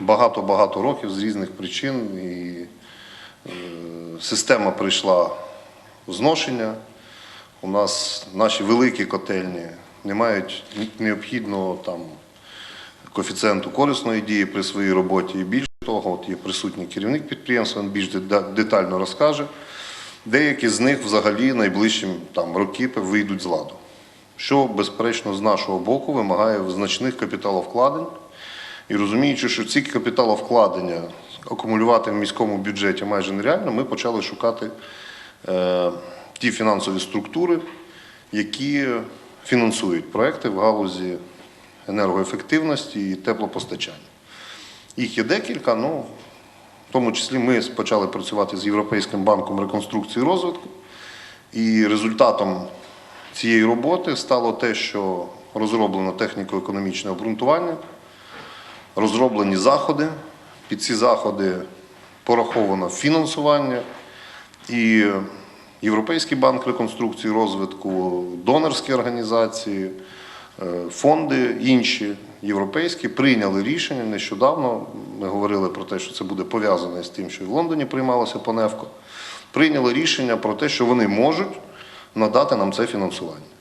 багато-багато років з різних причин. І е, система прийшла в зношення. У нас наші великі котельні не мають необхідного там коефіцієнту корисної дії при своїй роботі. І більше того, от є присутній керівник підприємства, він більш детально розкаже. Деякі з них взагалі найближчим там, роки вийдуть з ладу. Що, безперечно, з нашого боку вимагає значних капіталовкладень. І розуміючи, що ці капіталовкладення акумулювати в міському бюджеті майже нереально, ми почали шукати е, ті фінансові структури, які фінансують проекти в галузі енергоефективності і теплопостачання. Їх є декілька, ну, в тому числі ми почали працювати з Європейським банком реконструкції і розвитку. І результатом цієї роботи стало те, що розроблено техніко-економічне обґрунтування, розроблені заходи. Під ці заходи пораховано фінансування. І Європейський банк реконструкції розвитку, донорські організації, е, фонди інші європейські прийняли рішення нещодавно. Ми говорили про те, що це буде пов'язане з тим, що в Лондоні приймалося по НЕФКО. Прийняли рішення про те, що вони можуть надати нам це фінансування.